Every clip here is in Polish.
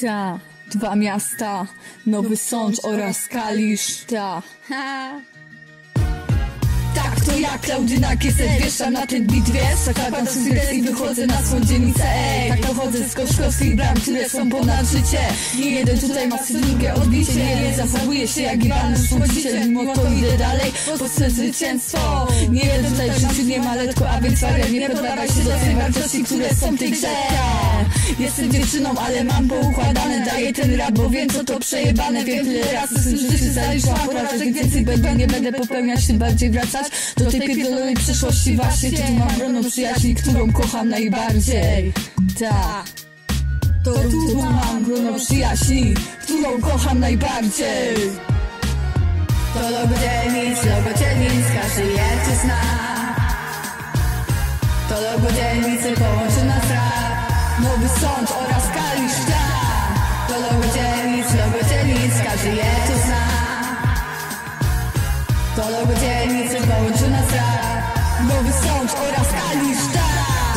Ta, dwa miasta, Nowy Sącz oraz Kalisz. Ta, ha. Tak to ja, Klaudyna Kieset, wieszam na ten wiesz Zakładam sukces i wychodzę na swą dzielnicę, ej Tak pochodzę z koszkowskich bram, które są ponad życie. Nie jeden tutaj ma drugie odbicie Nie jeden zachowuje się jak Iwan Szmociciel Mimo to idę dalej, po swe zwycięstwo. Nie jeden tutaj w życiu nie ma letko, a więc wariat Nie poddawaj się do tych wartości, które są w tej grze. Jestem dziewczyną, ale mam poukładane Daję ten rap, bo wiem co to przejebane. Wiem tyle razy w tym życiu zaliczyłam porażek Więcej będę, nie będę popełniać, tym bardziej wracać Do tej pierdolonej przeszłości. Właśnie Tu mam grono przyjaźni, którą kocham najbardziej To tu mam grono przyjaźni, którą kocham najbardziej. To logo dzielnic, logo dzielnic, każdy je zna. To logo dzielnicy połączy nas rap Nowy Sącz oraz Kalisz, ta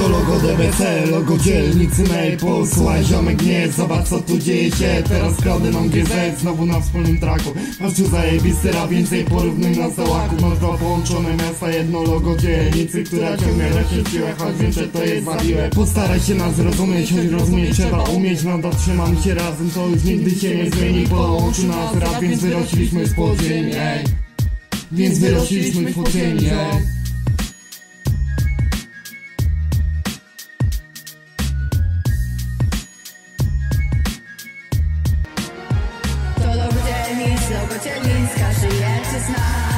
To logo DBC, logo dzielnicy Maple Słuchaj ziomek nie, zobacz co tu dzieje się. Teraz kradę nam GZ, znowu na wspólnym traku. Masz tu zajebisty rap, więcej porównuj nas do łaków Masz dwa połączone miasta, jedno logo dzielnicy Która ciągle rośnie siłę, choć że to jest zawiłe Postaraj się nas zrozumieć, choć rozumieć trzeba umieć. Nadal trzymamy się razem, to już nigdy się nie zmieni. Połączy nas rap, więc wyrośliśmy z podziemi, ej. Więc wyrośliśmy z podziemi, ej dzielnic, logo dzielnic, każdy je